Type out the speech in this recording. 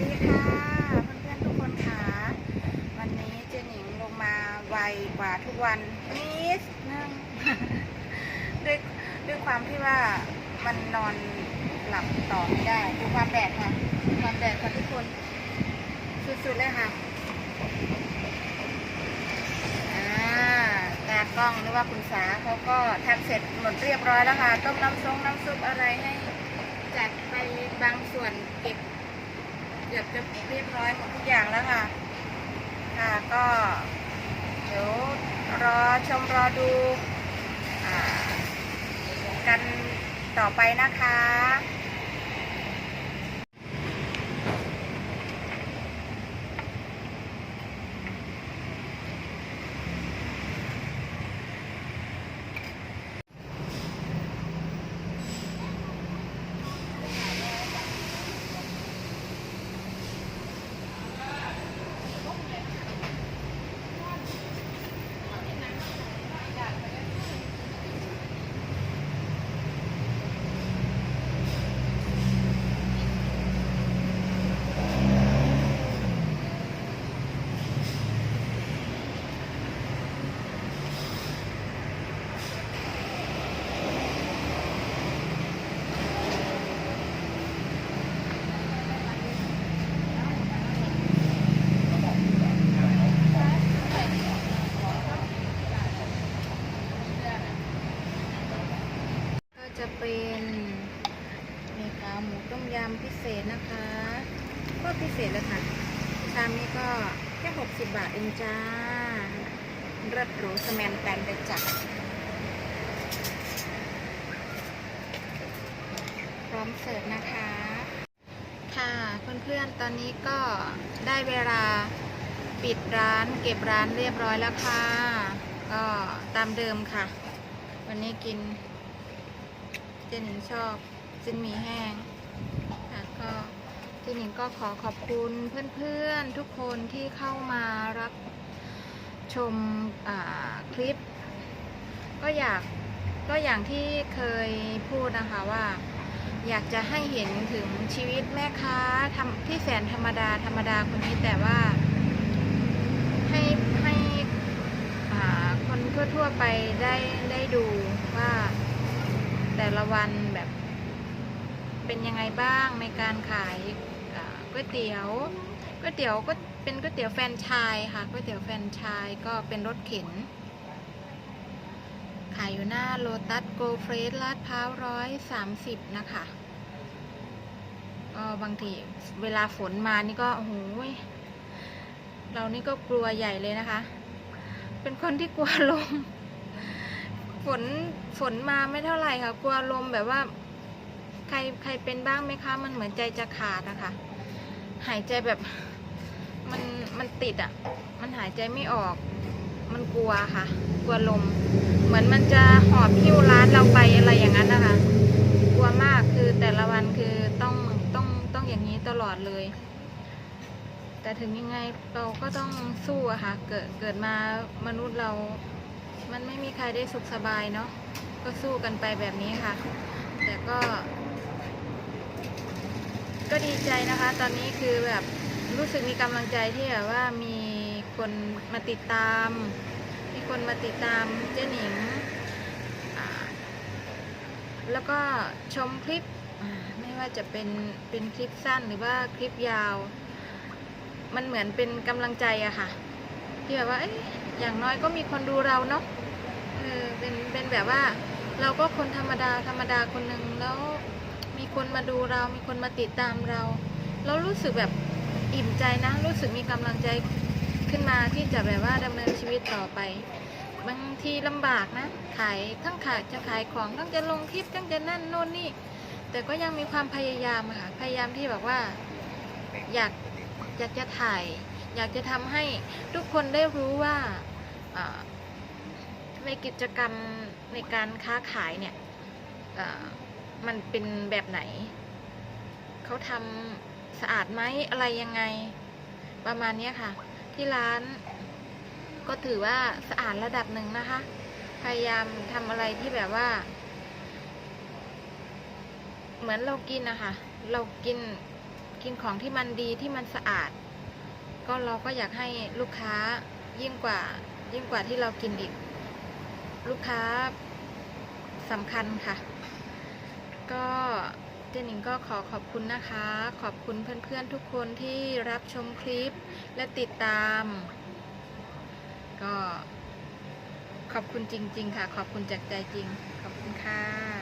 ดีค่ะเพื่อนๆทุกคนค่ะวันนี้เจหนิงลงมาไวกว่าทุกวันนิดนึงด้วยด้วยความที่ว่ามันนอนหลับต่อไม่ได้ดูความแดดค่ะความแดดค่ะทุกคนสุดๆเลยค่ะอ่าตากล้องหรือว่าคุณสาเขาก็ทำเสร็จหมดเรียบร้อยแล้วค่ะต้มน้ำซงน้ำซุปอะไรให้จัดไปบางส่วนเก็บ เกือบจะเรียบร้อยหมดทุกอย่างแล้วค่ะ ค่ะก็เดี๋ยวรอชมรอดูอกันต่อไปนะคะ ก็จะเป็นเมกาหมูต้ม ยำพิเศษนะคะ ก็พิเศษเลยค่ะ ชามนี้ก็แค่60บาทเองจ้าเลิศหรูสแมนแตนไปจัดพร้อมเสิร์ฟนะคะ ค่ะเพื่อนๆตอนนี้ก็ได้เวลาปิดร้านเก็บร้านเรียบร้อยแล้วค่ะ ก็ตามเดิมค่ะ วันนี้กินเจนหนิงชอบเส้นหมี่แห้ง ค่ะก็จนหนิงก็ขอขอบคุณเพื่อนๆทุกคนที่เข้ามารับชมคลิป ก็อยากก็อย่างที่เคยพูดนะคะว่า อยากจะให้เห็นถึงชีวิตแม่ค้าทำที่แสนธรรมดาธรรมดาคนนี้แต่ว่าให้ให้คนทั่วๆไปได้ได้ดูว่าแต่ละวัน เป็นยังไงบ้างในการขายก๋วยเตี๋ยวก๋วยเตี๋ยวก็เป็นก๋วยเตี๋ยวแฟนชายค่ะก๋วยเตี๋ยวแฟนชายก็เป็นรถเข็น ขายอยู่หน้าโลตัสโกเฟรสลาดพร้าวร้อยสามสิบนะคะก็บางทีเวลาฝนมานี่ก็โอ้โหเรานี่ก็กลัวใหญ่เลยนะคะ เป็นคนที่กลัวลม ฝนฝนมาไม่เท่าไหร่ค่ะ กลัวลมแบบว่า ใครใครเป็นบ้างไหมคะ มันเหมือนใจจะขาดอะคะ หายใจแบบมันมันติดอะมันหายใจไม่ออก มันกลัวค่ะ กลัวลม เหมือนมันจะหอบหิ้วร้านเราไปอะไรอย่างนั้นนะคะ กลัวมากคือแต่ละวันคือต้องต้องต้องอย่างนี้ตลอดเลย แต่ถึงยังไงเราก็ต้องสู้อะค่ะ เกิดเกิดมามนุษย์เรา มันไม่มีใครได้สุขสบายเนาะ ก็สู้กันไปแบบนี้ค่ะ แต่ก็ ก็ดีใจนะคะ ตอนนี้คือแบบรู้สึกมีกำลังใจที่แบบว่ามีคนมาติดตาม มีคนมาติดตามเจ๊หนิง แล้วก็ชมคลิปไม่ว่าจะเป็นเป็นคลิปสั้นหรือว่าคลิปยาว มันเหมือนเป็นกำลังใจอะค่ะ ที่แบบว่าอยอย่างน้อยก็มีคนดูเราเนาะเออเป็นเป็นแบบว่าเราก็คนธรรมดาธรรมดาคนหนึ่งแล้ว คนมาดูเรา มีคนมาติดตามเรา เรารู้สึกแบบอิ่มใจนะ รู้สึกมีกำลังใจขึ้นมาที่จะแบบว่าดำเนินชีวิตต่อไป บางทีลำบากนะ ขายทั้งขายจะขายของทั้งจะลงคลิปทั้งจะนั่นโน่นนี่ แต่ก็ยังมีความพยายามค่ะ พยายามที่แบบว่าอยากอยากจะถ่าย อยากจะทำให้ทุกคนได้รู้ว่าในกิจกรรมในการค้าขายเนี่ย มันเป็นแบบไหน เขาทำสะอาดไหมอะไรยังไง ประมาณนี้ค่ะ ที่ร้าน ก็ถือว่าสะอาดระดับหนึ่งนะคะ พยายามทำอะไรที่แบบว่า เหมือนเรากินนะคะเรากินกินของที่มันดีที่มันสะอาด ก็เราก็อยากให้ลูกค้ายิ่งกว่า ยิ่งกว่าที่เรากินอีก ลูกค้าสำคัญค่ะ ก็เจนิงก็ขอขอบคุณนะคะ ขอบคุณเพื่อนๆทุกคนที่รับชมคลิปและติดตาม ก็ขอบคุณจริง ๆ ค่ะ ขอบคุณจากใจจริง ขอบคุณค่ะ